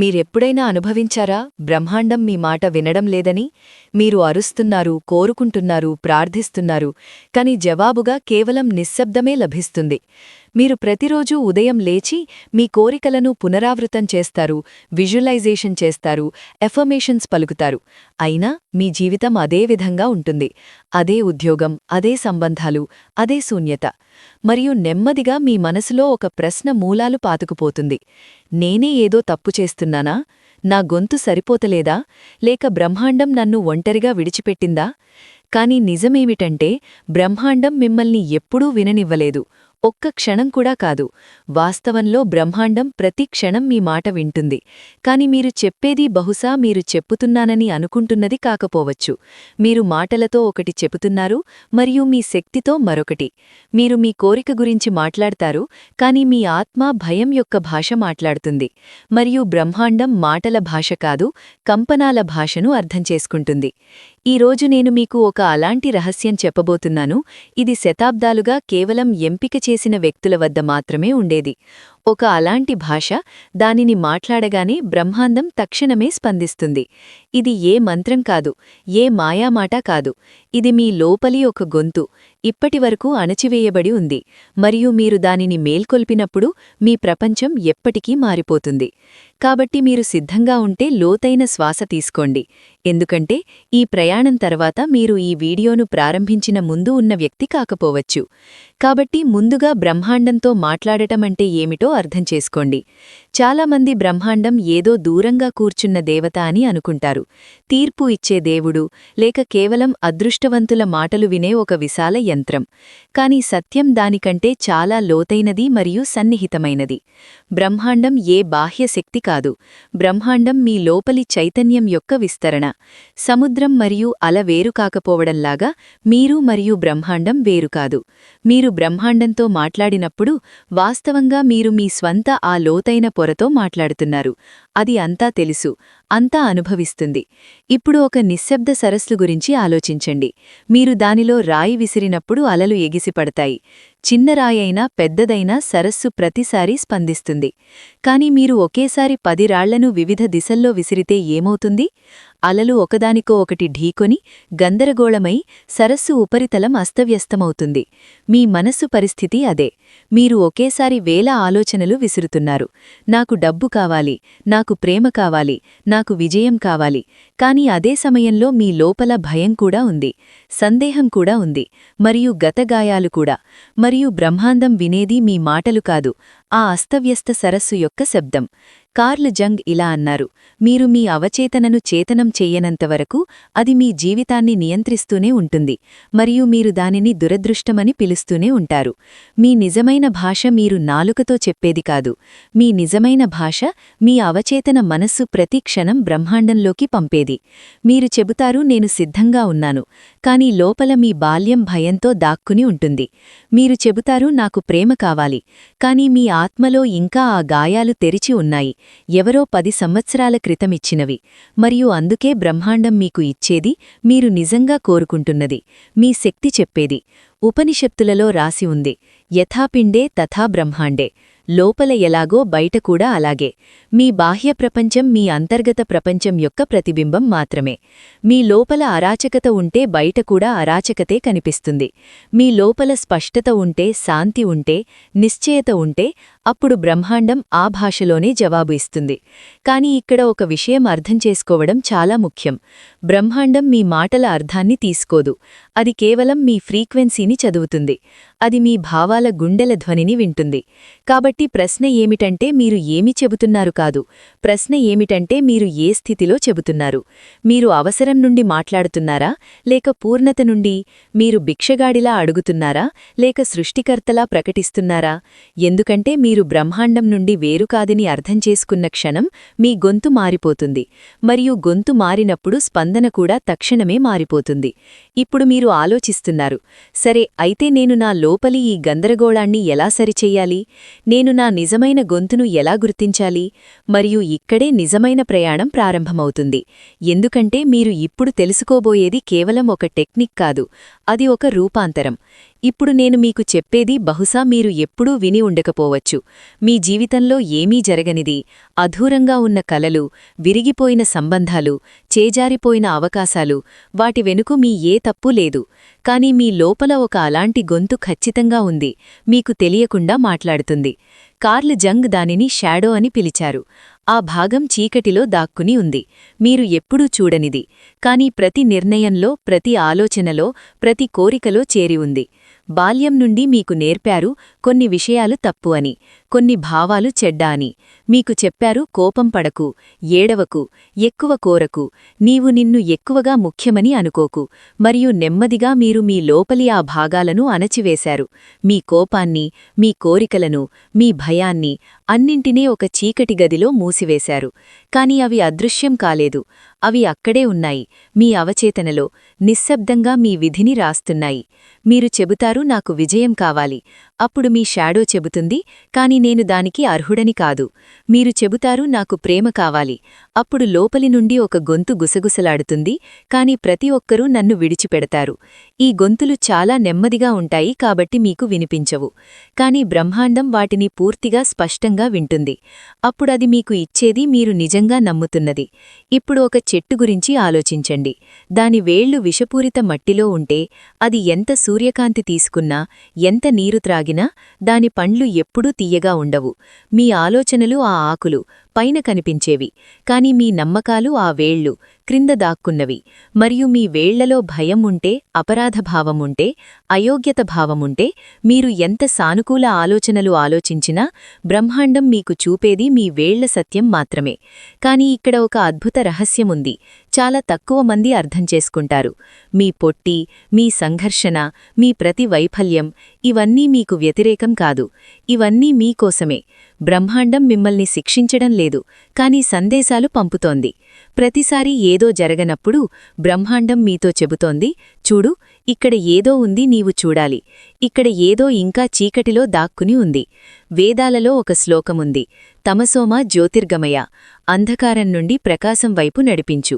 మీరెప్పుడైనా అనుభవించారా? బ్రహ్మాండం మీ మాట వినడం లేదని? మీరు అరుస్తున్నారు కోరుకుంటున్నారు ప్రార్థిస్తున్నారు కాని జవాబుగా కేవలం నిశ్శబ్దమే లభిస్తుంది. మీరు ప్రతిరోజూ ఉదయం లేచి మీ కోరికలను పునరావృతం చేస్తారు విజువలైజేషన్ చేస్తారు ఎఫర్మేషన్స్ పలుకుతారు. అయినా మీ జీవితం అదే విధంగా ఉంటుంది. అదే ఉద్యోగం అదే సంబంధాలు అదే శూన్యత. మరియు నెమ్మదిగా మీ మనసులో ఒక ప్రశ్న మూలాలు పాతుకుపోతుంది. నేనే ఏదో తప్పు చేస్తున్నానా? నా గొంతు సరిపోతలేదా? లేక బ్రహ్మాండం నన్ను ఒంటరిగా విడిచిపెట్టిందా? కాని నిజమేమిటంటే బ్రహ్మాండం మిమ్మల్ని ఎప్పుడూ విననివ్వలేదు. ఒక్క క్షణం కూడా కాదు. వాస్తవంలో బ్రహ్మాండం ప్రతి క్షణం మీ మాట వింటుంది. కాని మీరు చెప్పేది బహుశా మీరు చెప్పుతున్నానని అనుకుంటున్నది కాకపోవచ్చు. మీరు మాటలతో ఒకటి చెబుతున్నారు మరియు మీ శక్తితో మరొకటి. మీరు మీ కోరిక గురించి మాట్లాడతారు కాని మీ ఆత్మ భయం యొక్క భాష మాట్లాడుతుంది. మరియు బ్రహ్మాండం మాటల భాష కాదు కంపనాల భాషను అర్థం చేసుకుంటుంది. ఈరోజు నేను మీకు ఒక అలాంటి రహస్యం చెప్పబోతున్నాను. ఇది శతాబ్దాలుగా కేవలం ఎంపిక చేసిన వ్యక్తుల వద్ద మాత్రమే ఉండేది. ఒక అలాంటి భాష దానిని మాట్లాడగానే బ్రహ్మాండం తక్షణమే స్పందిస్తుంది. ఇది ఏ మంత్రం కాదు ఏ మాయామాట కాదు. ఇది మీ లోపలి ఒక గొంతు ఇప్పటివరకు అణచివేయబడి ఉంది. మరియు మీరు దానిని మేల్కొల్పినప్పుడు మీ ప్రపంచం ఎప్పటికీ మారిపోతుంది. కాబట్టి మీరు సిద్ధంగా ఉంటే లోతైన శ్వాస తీసుకోండి. ఎందుకంటే ఈ ప్రయాణం తర్వాత మీరు ఈ వీడియోను ప్రారంభించిన ముందు ఉన్న వ్యక్తి కాకపోవచ్చు. కాబట్టి ముందుగా బ్రహ్మాండంతో మాట్లాడటమంటే ఏమిటో అర్థం చేసుకోండి. చాలామంది బ్రహ్మాండం ఏదో దూరంగా కూర్చున్న దేవత అని అనుకుంటారు. తీర్పు ఇచ్చే దేవుడు లేక కేవలం అదృష్టవంతుల మాటలు వినే ఒక విశాల యంత్రం. కాని సత్యం దానికంటే చాలా లోతైనది మరియు సన్నిహితమైనది. బ్రహ్మాండం ఏ బాహ్య శక్తి కాదు. బ్రహ్మాండం మీ లోపలి చైతన్యం యొక్క విస్తరణ. సముద్రం మరియు అల వేరు కాకపోవడంలాగా మీరు మరియు బ్రహ్మాండం వేరు కాదు. మీరు బ్రహ్మాండంతో మాట్లాడినప్పుడు వాస్తవంగా మీరు మీ స్వంత ఆ లోతైన పొరతో మాట్లాడుతున్నారు. అది అంతా తెలుసు అంతా అనుభవిస్తుంది. ఇప్పుడు ఒక నిశ్శబ్ద సరస్సు గురించి ఆలోచించండి. మీరు దానిలో రాయి విసిరినప్పుడు అలలు ఎగిసిపడతాయి. చిన్నరాయైనా పెద్దదైనా సరస్సు ప్రతిసారీ స్పందిస్తుంది. కాని మీరు ఒకేసారి పది రాళ్ళను వివిధ దిశల్లో విసిరితే ఏమవుతుంది? అలలు ఒకదానికో ఒకటి ఢీకొని గందరగోళమై సరస్సు ఉపరితలం అస్తవ్యస్తమవుతుంది. మీ మనస్సు పరిస్థితి అదే. మీరు ఒకేసారి వేల ఆలోచనలు విసురుతున్నారు. నాకు డబ్బు కావాలి నాకు ప్రేమ కావాలి నాకు విజయం కావాలి. కాని అదే సమయంలో మీ లోపల భయం కూడా ఉంది. సందేహం కూడా ఉంది. మరియు గతగాయాలు కూడా. మరియు బ్రహ్మాండం వినేది మీ మాటలు కాదు. ఆ అస్తవ్యస్త సరస్సు యొక్క శబ్దం. కార్ల్ జంగ్ ఇలా అన్నారు మీరు మీ అవచేతనను చేతనం చెయ్యనంతవరకు అది మీ జీవితాన్ని నియంత్రిస్తూనే ఉంటుంది మరియు మీరు దానిని దురదృష్టమని పిలుస్తూనే ఉంటారు. మీ నిజమైన భాష మీరు నాలుకతో చెప్పేది కాదు. మీ నిజమైన భాష మీ అవచేతన మనస్సు ప్రతి క్షణం బ్రహ్మాండంలోకి పంపేది. మీరు చెబుతారు నేను సిద్ధంగా ఉన్నాను కాని లోపల మీ బాల్యం భయంతో దాక్కుని ఉంటుంది. మీరు చెబుతారు నాకు ప్రేమ కావాలి కాని మీ ఆత్మలో ఇంకా ఆ గాయాలు తెరిచి ఉన్నాయి. ఎవరో పది సంవత్సరాల క్రితమిచ్చినవి మరియు అందుకే బ్రహ్మాండం మీకు ఇచ్చేది మీరు నిజంగా కోరుకుంటున్నది. మీ శక్తి చెప్పేది. ఉపనిషత్తులలో రాసి ఉంది. యథాపిండే తథా బ్రహ్మాండే. లోపల ఎలాగో బయట కూడా అలాగే. మీ బాహ్య ప్రపంచం మీ అంతర్గత ప్రపంచం యొక్క ప్రతిబింబం మాత్రమే. మీ లోపల అరాచకత ఉంటే బయట కూడా అరాచకతే కనిపిస్తుంది. మీ లోపల స్పష్టత ఉంటే శాంతి ఉంటే నిశ్చయత ఉంటే అప్పుడు బ్రహ్మాండం ఆ భాషలోనే జవాబు ఇస్తుంది. కాని ఇక్కడ ఒక విషయం అర్థం చేసుకోవడం చాలా ముఖ్యం. బ్రహ్మాండం మీ మాటల అర్థాన్ని తీసుకోదు. అది కేవలం మీ ఫ్రీక్వెన్సీని చదువుతుంది. అది మీ భావాల గుండెల ధ్వనిని వింటుంది. కాబట్టి ప్రశ్న ఏమిటంటే మీరు ఏమి చెబుతున్నారు కాదు. ప్రశ్న ఏమిటంటే మీరు ఏ స్థితిలో చెబుతున్నారు. మీరు అవసరం నుండి మాట్లాడుతున్నారా? లేక పూర్ణత నుండి మీరు భిక్షగాడిలా అడుగుతున్నారా? లేక సృష్టికర్తలా ప్రకటిస్తున్నారా? ఎందుకంటే మీరు బ్రహ్మాండం నుండి వేరుకాదని అర్థం చేసుకున్న క్షణం మీ గొంతు మారిపోతుంది. మరియు గొంతు మారినప్పుడు స్పందన కూడా తక్షణమే మారిపోతుంది. ఇప్పుడు మీరు ఆలోచిస్తున్నారు. సరే అయితే నేను నా లోపలి ఈ గందరగోళాన్ని ఎలా సరిచెయ్యాలి నేను నా నిజమైన గొంతును ఎలా గుర్తించాలి? మరియు ఇక్కడే నిజమైన ప్రయాణం ప్రారంభమవుతుంది. ఎందుకంటే మీరు ఇప్పుడు తెలుసుకోబోయేది కేవలం ఒక టెక్నిక్ కాదు అది ఒక రూపాంతరం. ఇప్పుడు నేను మీకు చెప్పేది బహుశా మీరు ఎప్పుడూ విని ఉండకపోవచ్చు. మీ జీవితంలో ఏమీ జరగనిది. అధూరంగా ఉన్న కలలు విరిగిపోయిన సంబంధాలు చేజారిపోయిన అవకాశాలు వాటి వెనుకు మీ ఏ తప్పు లేదు. కాని మీ లోపల ఒక అలాంటి గొంతు ఖచ్చితంగా ఉంది. మీకు తెలియకుండా మాట్లాడుతుంది. కార్ల్ జంగ్ దానిని షాడో అని పిలిచారు. ఆ భాగం చీకటిలో దాక్కుని ఉంది. మీరు ఎప్పుడూ చూడనిది. కాని ప్రతి నిర్ణయంలో ప్రతి ఆలోచనలో ప్రతి కోరికలో చేరి ఉంది. బాల్యం నుండి మీకు నేర్పారు. కొన్ని విషయాలు తప్పు అని కొన్ని భావాలు చెడ్డ అని. మీకు చెప్పారు కోపం పడకు ఏడవకు ఎక్కువ కోరకు నీవు నిన్ను ఎక్కువగా ముఖ్యమని అనుకోకు మరియు నెమ్మదిగా మీరు మీ లోపలి ఆ భాగాలను అణచివేశారు. మీ కోపాన్ని మీ కోరికలను మీ భయాన్ని అన్నింటినీ ఒక చీకటి గదిలో మూసివేశారు. కాని అవి అదృశ్యం కాలేదు. అవి అక్కడే ఉన్నాయి. మీ అవచేతనలో నిశ్శబ్దంగా మీ విధిని రాస్తున్నాయి. మీరు చెబుతారు నాకు విజయం కావాలి. అప్పుడు మీ షాడో చెబుతుంది కాని నేను దానికి అర్హుడని కాదు. మీరు చెబుతారు నాకు ప్రేమ కావాలి. అప్పుడు లోపలి నుండి ఒక గొంతు గుసగుసలాడుతుంది కాని ప్రతి ఒక్కరూ నన్ను విడిచిపెడతారు. ఈ గొంతులు చాలా నెమ్మదిగా ఉంటాయి కాబట్టి మీకు వినిపించవు. కాని బ్రహ్మాండం వాటిని పూర్తిగా స్పష్టంగా వింటుంది. అప్పుడది మీకు ఇచ్చేది మీరు నిజంగా నమ్ముతున్నది. ఇప్పుడు ఒక చెట్టు గురించి ఆలోచించండి. దాని వేళ్ళు విషపూరిత మట్టిలో ఉంటే అది ఎంత సూర్యకాంతి తీసుకున్నా ఎంత నీరు త్రాగినా దాని పండ్లు ఎప్పుడూ తీయగా ఉండవు. మీ ఆలోచనలు ఆ ఆకులు పైన కనిపించేవి. కాని మీ నమ్మకాలు ఆ వేళ్ళు క్రింద దాక్కున్నవి. మరియు మీ వేళ్ళలో భయం ఉంటే అపరాధభావముంటే అయోగ్యత భావముంటే మీరు ఎంత సానుకూల ఆలోచనలు ఆలోచించినా బ్రహ్మాండం మీకు చూపేది మీ వేళ్ళ సత్యం మాత్రమే. కాని ఇక్కడ ఒక అద్భుత రహస్యముంది. చాలా తక్కువ మంది అర్థం చేసుకుంటారు. మీ పొట్టి మీ సంఘర్షణ మీ ప్రతి వైఫల్యం ఇవన్నీ మీకు వ్యతిరేకం కాదు. ఇవన్నీ మీకోసమే బ్రహ్మాండం మిమ్మల్ని శిక్షించడం లేదు కాని సందేశాలు పంపుతోంది. ప్రతిసారి ఏదో జరగనప్పుడు బ్రహ్మాండం మీతో చెబుతోంది చూడు ఇక్కడ ఏదో ఉంది నీవు చూడాలి. ఇక్కడ ఏదో ఇంకా చీకటిలో దాక్కుని ఉంది. వేదాలలో ఒక శ్లోకముంది. తమసోమ జ్యోతిర్గమయ. అంధకారం నుండి ప్రకాశం వైపు నడిపించు.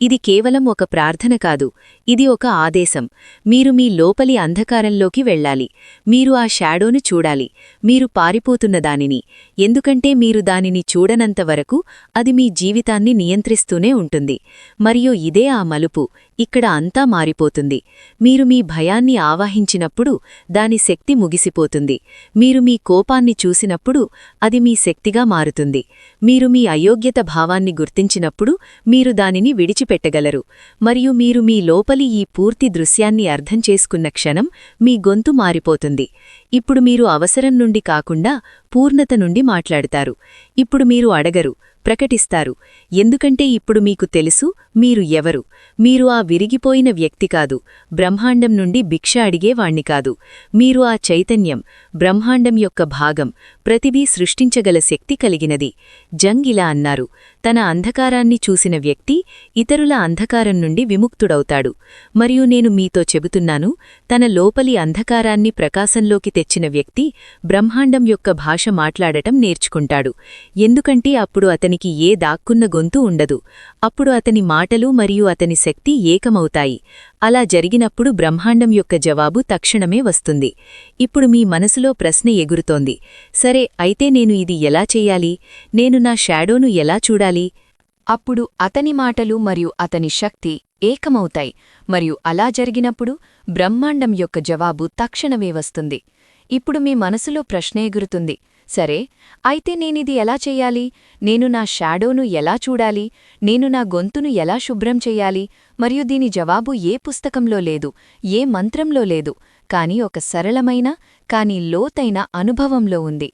ఇది కేవలం ఒక ప్రార్థన కాదు. ఇది ఒక ఆదేశం. మీరు మీ లోపలి అంధకారంలోకి వెళ్ళాలి. మీరు ఆ షాడోను చూడాలి. మీరు పారిపోతున్న దానిని. ఎందుకంటే మీరు దానిని చూడనంతవరకు అది మీ జీవితాన్ని నియంత్రిస్తూనే ఉంటుంది. మరియు ఇదే ఆ మలుపు. ఇక్కడ అంతా మారిపోతుంది. మీరు మీ భయాన్ని ఆవాహించినప్పుడు దాని శక్తి ముగిసిపోతుంది. మీరు మీ కోపాన్ని చూసినప్పుడు అది మీ శక్తిగా మారుతుంది. మీరు మీ అయోగ్యత భావాన్ని గుర్తించినప్పుడు మీరు దానిని విడిచిపెట్టగలరు. మరియు మీరు మీ లోపలి ఈ పూర్తి దృశ్యాన్ని అర్థం చేసుకున్న క్షణం మీ గొంతు మారిపోతుంది. ఇప్పుడు మీరు అవసరం నుండి కాకుండా పూర్ణత నుండి మాట్లాడతారు. ఇప్పుడు మీరు అడగరు ప్రకటిస్తారు. ఎందుకంటే ఇప్పుడు మీకు తెలుసు మీరు ఎవరు? మీరు ఆ విరిగిపోయిన వ్యక్తి కాదు. బ్రహ్మాండం నుండి భిక్ష అడిగేవాణ్ణి కాదు. మీరు ఆ చైతన్యం బ్రహ్మాండం యొక్క భాగం ప్రతిదీ సృష్టించగల శక్తి కలిగినది. జంగ్ ఇలా అన్నారు. తన అంధకారాన్ని చూసిన వ్యక్తి ఇతరుల అంధకారం నుండి విముక్తుడవుతాడు. మరియు నేను మీతో చెబుతున్నాను తన లోపలి అంధకారాన్ని ప్రకాశంలోకి తెచ్చిన వ్యక్తి బ్రహ్మాండం యొక్క భాష మాట్లాడటం నేర్చుకుంటాడు. ఎందుకంటే అప్పుడు అతని అతనికి ఏ దాక్కున్న గొంతు ఉండదు. అప్పుడు అతని మాటలు మరియు అతని శక్తి ఏకమవుతాయి. అలా జరిగినప్పుడు బ్రహ్మాండం యొక్క జవాబు తక్షణమే వస్తుంది. ఇప్పుడు మీ మనసులో ప్రశ్న ఎగురుతోంది. సరే అయితే నేను ఇది ఎలా చేయాలి? నేను నా షాడోను ఎలా చూడాలి? అప్పుడు అతని మాటలు మరియు అతని శక్తి ఏకమవుతాయి. మరియు అలా జరిగినప్పుడు బ్రహ్మాండం యొక్క జవాబు తక్షణమే వస్తుంది. ఇప్పుడు మీ మనసులో ప్రశ్న ఎగురుతుంది. సరే అయితే నేనిది ఎలా చెయ్యాలి నేను నా షాడోను ఎలా చూడాలి? నేను నా గొంతును ఎలా శుభ్రం చెయ్యాలి మరియు దీని జవాబు ఏ పుస్తకంలో లేదు ఏ మంత్రంలో లేదు కాని ఒక సరళమైన కాని లోతైన అనుభవంలో ఉంది.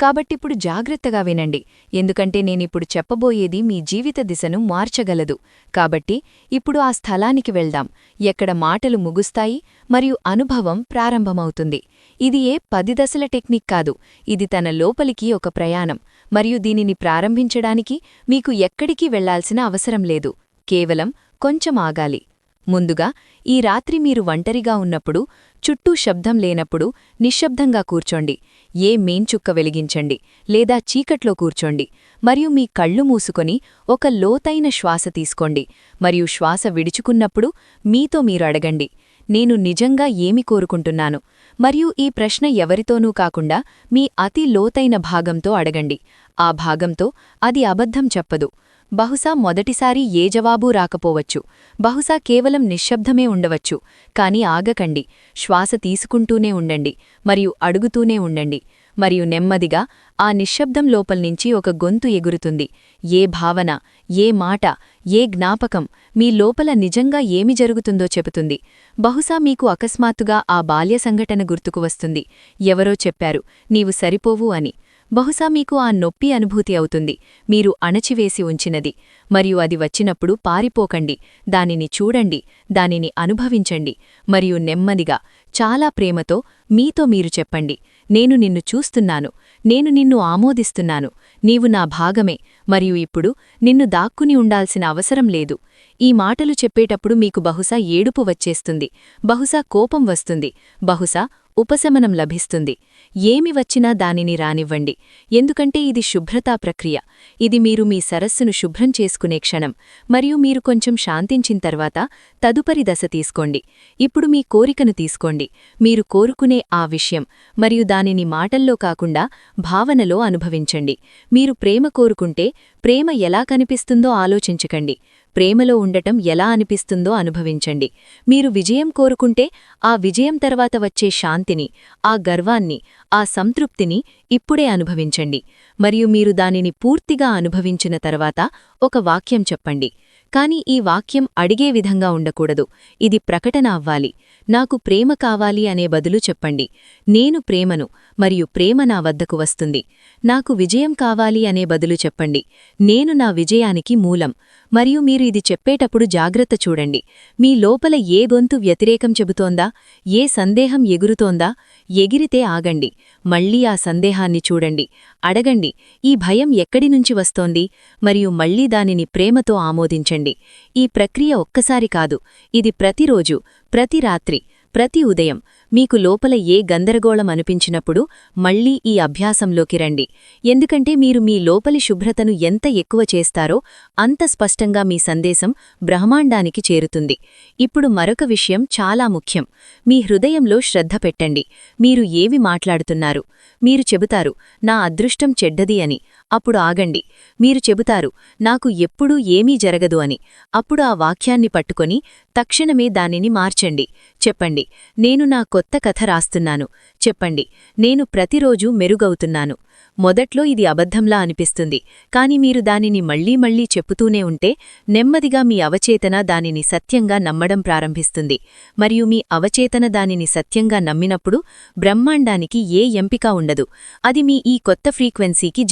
కాబట్టిప్పుడు జాగ్రత్తగా వినండి. ఎందుకంటే నేనిప్పుడు చెప్పబోయేది మీ జీవిత దిశను మార్చగలదు. కాబట్టి ఇప్పుడు ఆ స్థలానికి వెళ్దాం. ఎక్కడ మాటలు ముగుస్తాయి మరియు అనుభవం ప్రారంభమవుతుంది. ఇది ఏ పది దశల టెక్నిక్ కాదు. ఇది తన లోపలికి ఒక ప్రయాణం. మరియు దీనిని ప్రారంభించడానికి మీకు ఎక్కడికి వెళ్ళాల్సిన అవసరం లేదు. కేవలం కొంచెం ఆగాలి. ముందుగా ఈ రాత్రి మీరు ఒంటరిగా ఉన్నప్పుడు చుట్టూ శబ్దం లేనప్పుడు నిశ్శబ్దంగా కూర్చోండి. ఏ మేంచుక్క వెలిగించండి లేదా చీకట్లో కూర్చోండి. మరియు మీ కళ్ళు మూసుకొని ఒక లోతైన శ్వాస తీసుకోండి. మరియు శ్వాస విడుచుకున్నప్పుడు మీతో మీరు అడగండి నేను నిజంగా ఏమి కోరుకుంటున్నాను? మరియు ఈ ప్రశ్న ఎవరితోనూ కాకుండా మీ అతి లోతైన భాగంతో అడగండి. ఆ భాగంతో అది అబద్ధం చెప్పదు. బహుశా మొదటిసారి ఏ జవాబూ రాకపోవచ్చు. బహుశా కేవలం నిశ్శబ్దమే ఉండవచ్చు. కాని ఆగకండి. శ్వాస తీసుకుంటూనే ఉండండి. మరియు అడుగుతూనే ఉండండి. మరియు నెమ్మదిగా ఆ నిశ్శబ్దం లోపల్నించి ఒక గొంతు ఎగురుతుంది. ఏ భావన ఏ మాట ఏ జ్ఞాపకం మీ లోపల నిజంగా ఏమి జరుగుతుందో చెబుతుంది. బహుశా మీకు అకస్మాత్తుగా ఆ బాల్య సంఘటన గుర్తుకు వస్తుంది. ఎవరో చెప్పారు నీవు సరిపోవు అని. బహుశా మీకు ఆ నొప్పి అనుభూతి అవుతుంది. మీరు అణచివేసి ఉంచినది. మరియు అది వచ్చినప్పుడు పారిపోకండి. దానిని చూడండి. దానిని అనుభవించండి. మరియు నెమ్మదిగా చాలా ప్రేమతో మీతో మీరు చెప్పండి. నేను నిన్ను చూస్తున్నాను. నేను నిన్ను ఆమోదిస్తున్నాను. నీవు నా భాగమే. మరియు ఇప్పుడు నిన్ను దాక్కుని ఉండాల్సిన అవసరం లేదు. ఈ మాటలు చెప్పేటప్పుడు మీకు బహుశా ఏడుపు వచ్చేస్తుంది. బహుశా కోపం వస్తుంది. బహుశా ఉపశమనం లభిస్తుంది. ఏమి వచ్చినా దానిని రానివ్వండి. ఎందుకంటే ఇది శుభ్రతా ప్రక్రియ. ఇది మీరు మీ సరస్సును శుభ్రం చేసుకునే క్షణం. మరియు మీరు కొంచెం శాంతించిన తర్వాత తదుపరి దశ తీసుకోండి. ఇప్పుడు మీ కోరికను తీసుకోండి. మీరు కోరుకునే ఆ విషయం మరియు దానిని మాటల్లో కాకుండా భావనలో అనుభవించండి. మీరు ప్రేమ కోరుకుంటే ప్రేమ ఎలా కనిపిస్తుందో ఆలోచించకండి. ప్రేమలో ఉండటం ఎలా అనిపిస్తుందో అనుభవించండి. మీరు విజయం కోరుకుంటే ఆ విజయం తర్వాత వచ్చే శాంతిని ఆ గర్వాన్ని ఆ సంతృప్తిని ఇప్పుడే అనుభవించండి. మరియు మీరు దానిని పూర్తిగా అనుభవించిన తర్వాత ఒక వాక్యం చెప్పండి. కాని ఈ వాక్యం అడిగే విధంగా ఉండకూడదు. ఇది ప్రకటన అవ్వాలి. నాకు ప్రేమ కావాలి అనే బదులు చెప్పండి. నేను ప్రేమను మరియు ప్రేమ నా వద్దకు వస్తుంది. నాకు విజయం కావాలి అనే బదులు చెప్పండి. నేను నా విజయానికి మూలం. మరియు మీరు ఇది చెప్పేటప్పుడు జాగ్రత్త చూడండి. మీ లోపల ఏ గొంతు వ్యతిరేకం చెబుతోందా? ఏ సందేహం ఎగురుతోందా? ఎగిరితే ఆగండి. మళ్ళీ ఆ సందేహాన్ని చూడండి. అడగండి. ఈ భయం ఎక్కడి నుంచి వస్తోంది? మరియు మళ్ళీ దానిని ప్రేమతో ఆమోదించండి. ఈ ప్రక్రియ ఒక్కసారి కాదు. ఇది ప్రతిరోజు ప్రతి రాత్రి. ప్రతి ఉదయం మీకు లోపల ఏ గందరగోళం అనిపించినప్పుడు మళ్ళీ ఈ అభ్యాసంలోకి రండి. ఎందుకంటే మీరు మీ లోపలి శుభ్రతను ఎంత ఎక్కువ చేస్తారో అంత స్పష్టంగా మీ సందేశం బ్రహ్మాండానికి చేరుతుంది. ఇప్పుడు మరొక విషయం చాలా ముఖ్యం. మీ హృదయంలో శ్రద్ధ పెట్టండి. మీరు ఏవి మాట్లాడుతున్నారు? మీరు చెబుతారు నా అదృష్టం చెడ్డది అని. అప్పుడు ఆగండి. మీరు చెబుతారు నాకు ఎప్పుడూ ఏమీ జరగదు అని. అప్పుడు ఆ వాక్యాన్ని పట్టుకొని తక్షణమే దానిని మార్చండి. చెప్పండి నేను నా కొత్త కథ రాస్తున్నాను. చెప్పండి నేను ప్రతిరోజూ మెరుగవుతున్నాను. మొదట్లో ఇది అబద్ధంలా అనిపిస్తుంది కాని మీరు దానిని మళ్ళీ మళ్ళీ చెప్పుతూనే ఉంటే నెమ్మదిగా మీ అవచేతన దానిని సత్యంగా నమ్మడం ప్రారంభిస్తుంది. మరియు మీ అవచేతన దానిని సత్యంగా నమ్మినప్పుడు బ్రహ్మాండానికి ఏ ఎంపిక ఉండదు. అది మీ ఈ కొత్త ఫ్రీక్వెన్సీకి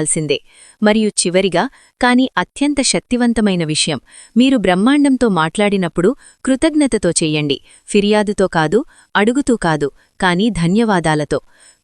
చేసుకోవాల్సిందే మరియు చివరిగా కాని అత్యంత శక్తివంతమైన విషయం మీరు బ్రహ్మాండంతో మాట్లాడినప్పుడు కృతజ్ఞతతో చెయ్యండి ఫిర్యాదుతో కాదు అడుగుతూ కాదు కాని ధన్యవాదాలతో.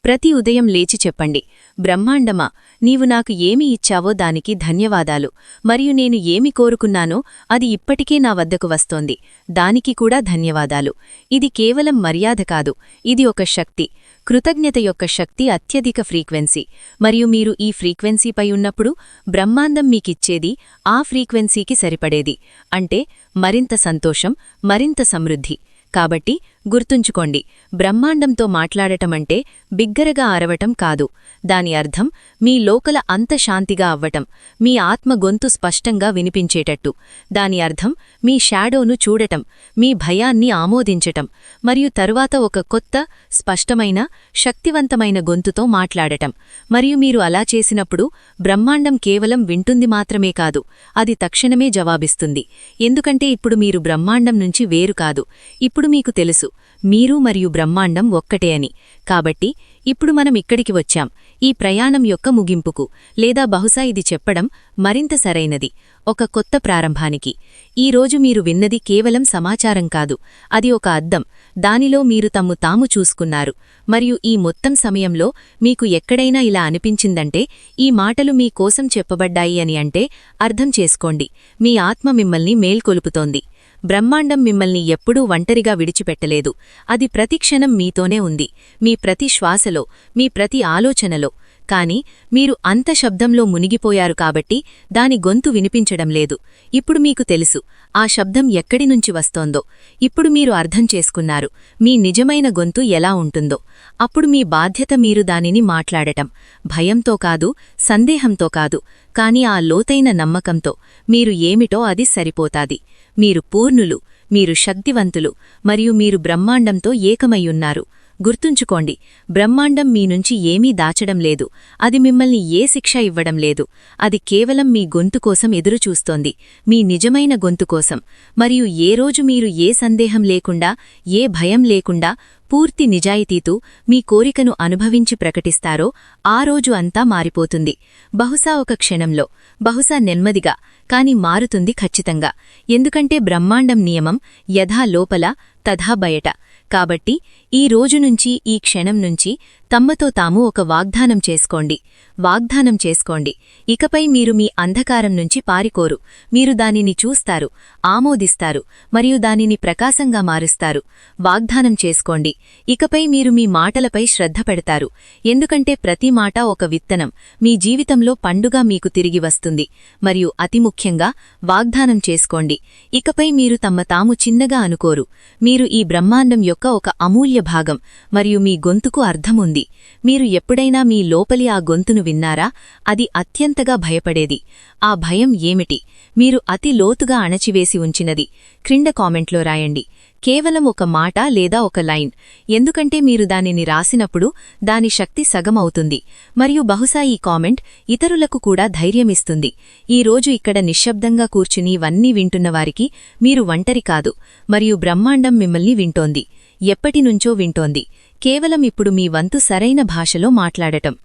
ప్రతి ఉదయం లేచి చెప్పండి. బ్రహ్మాండమా నీవు నాకు ఏమి ఇచ్చావో దానికి ధన్యవాదాలు. మరియు నేను ఏమి కోరుకున్నానో అది ఇప్పటికే నా వద్దకు వస్తోంది. దానికి కూడా ధన్యవాదాలు. ఇది కేవలం మర్యాద కాదు. ఇది ఒక శక్తి. కృతజ్ఞత యొక్క శక్తి అత్యధిక ఫ్రీక్వెన్సీ. మరియు మీరు ఈ ఫ్రీక్వెన్సీపై ఉన్నప్పుడు బ్రహ్మాండం మీకిచ్చేది ఆ ఫ్రీక్వెన్సీకి సరిపడేది. అంటే మరింత సంతోషం మరింత సమృద్ధి. కాబట్టి గుర్తుంచుకోండి బ్రహ్మాండంతో మాట్లాడటమంటే బిగ్గరగా అరవటం కాదు. దాని అర్థం మీ లోకల అంత శాంతిగా అవ్వటం మీ ఆత్మ గొంతు స్పష్టంగా వినిపించేటట్టు. దాని అర్థం మీ షాడోను చూడటం మీ భయాన్ని ఆమోదించటం మరియు తరువాత ఒక కొత్త స్పష్టమైన శక్తివంతమైన గొంతుతో మాట్లాడటం. మరియు మీరు అలా చేసినప్పుడు బ్రహ్మాండం కేవలం వింటుంది మాత్రమే కాదు అది తక్షణమే జవాబిస్తుంది. ఎందుకంటే ఇప్పుడు మీరు బ్రహ్మాండం నుంచి వేరు కాదు. ఇప్పుడు మీకు తెలుసు మీరు మరియు బ్రహ్మాండం ఒక్కటే అని. కాబట్టి ఇప్పుడు మనం ఇక్కడికి వచ్చాం. ఈ ప్రయాణం యొక్క ముగింపుకు. లేదా బహుశా ఇది చెప్పడం మరింత సరైనది. ఒక కొత్త ప్రారంభానికి. ఈ రోజు మీరు విన్నది కేవలం సమాచారం కాదు. అది ఒక అద్దం. దానిలో మీరు తమ్ము తాము చూసుకున్నారు. మరియు ఈ మొత్తం సమయంలో మీకు ఎక్కడైనా ఇలా అనిపించిందంటే ఈ మాటలు మీ కోసం చెప్పబడ్డాయి అని అంటే అర్థం చేసుకోండి. మీ ఆత్మ మిమ్మల్ని మేల్కొలుపుతోంది. బ్రహ్మాండం మిమ్మల్ని ఎప్పుడూ ఒంటరిగా విడిచిపెట్టలేదు. అది ప్రతిక్షణం మీతోనే ఉంది. మీ ప్రతి శ్వాసలో మీ ప్రతి ఆలోచనలో. కాని మీరు అంత శబ్దంలో మునిగిపోయారు కాబట్టి దాని గొంతు వినిపించడం లేదు. ఇప్పుడు మీకు తెలుసు ఆ శబ్దం ఎక్కడి నుంచి వస్తోందో. ఇప్పుడు మీరు అర్థం చేసుకున్నారు మీ నిజమైన గొంతు ఎలా ఉంటుందో. అప్పుడు మీ బాధ్యత మీరు దానిని మాట్లాడటం. భయంతో కాదు సందేహంతో కాదు. కాని ఆ లోతైన నమ్మకంతో మీరు ఏమిటో అది సరిపోతాది. మీరు పూర్ణులు మీరు శక్తివంతులు మరియు మీరు బ్రహ్మాండంతో ఏకమయ్యున్నారు. గుర్తుంచుకోండి బ్రహ్మాండం మీ నుంచి ఏమీ దాచడం లేదు. అది మిమ్మల్ని ఏ శిక్ష ఇవ్వడం లేదు. అది కేవలం మీ గొంతు కోసం ఎదురుచూస్తోంది మీ నిజమైన గొంతు కోసం. మరియు ఏ రోజు మీరు ఏ సందేహం లేకుండా ఏ భయం లేకుండా పూర్తి నిజాయితీతో మీ కోరికను అనుభవించి ప్రకటిస్తారో ఆ రోజు అంతా మారిపోతుంది. బహుశా ఒక క్షణంలో బహుశా నెమ్మదిగా కాని మారుతుంది ఖచ్చితంగా. ఎందుకంటే బ్రహ్మాండం నియమం యథా లోపల తథా బయట. కాబట్టి ఈ రోజు నుంచి ఈ క్షణం నుంచి తమ్మతో తాము ఒక వాగ్దానం చేసుకోండి. వాగ్దానం చేసుకోండి. ఇకపై మీరు మీ అంధకారం నుంచి పారికోరు. మీరు దానిని చూస్తారు ఆమోదిస్తారు మరియు దానిని ప్రకాశంగా మారుస్తారు. వాగ్దానం చేసుకోండి. ఇకపై మీరు మీ మాటలపై శ్రద్ధ పెడతారు. ఎందుకంటే ప్రతి మాట ఒక విత్తనం. మీ జీవితంలో పండుగ మీకు తిరిగి వస్తుంది. మరియు అతి ముఖ్యంగా వాగ్దానం చేసుకోండి. ఇకపై మీరు తమ్మ తాము చిన్నగా అనుకోరు. మీరు మీరు ఈ బ్రహ్మాండం యొక్క ఒక అమూల్య భాగం మరియు మీ గొంతుకు అర్థముంది. మీరు ఎప్పుడైనా మీ లోపలి ఆ గొంతును విన్నారా? అది అత్యంతగా భయపడేది. ఆ భయం ఏమిటి? మీరు అతి లోతుగా అణచివేసి ఉంచినది. క్రింద కామెంట్లో రాయండి. కేవలం ఒక మాట లేదా ఒక లైన్. ఎందుకంటే మీరు దానిని రాసినప్పుడు దాని శక్తి సగమవుతుంది. మరియు బహుశా ఈ కామెంట్ ఇతరులకు కూడా ధైర్యమిస్తుంది. ఈ రోజు ఇక్కడ నిశ్శబ్దంగా కూర్చుని ఇవన్నీ వింటున్నవారికి మీరు ఒంటరి కాదు. మరియు బ్రహ్మాండం మిమ్మల్ని వింటోంది. ఎప్పటినుంచో వింటోంది. కేవలం ఇప్పుడు మీ వంతు సరైన భాషలో మాట్లాడటం.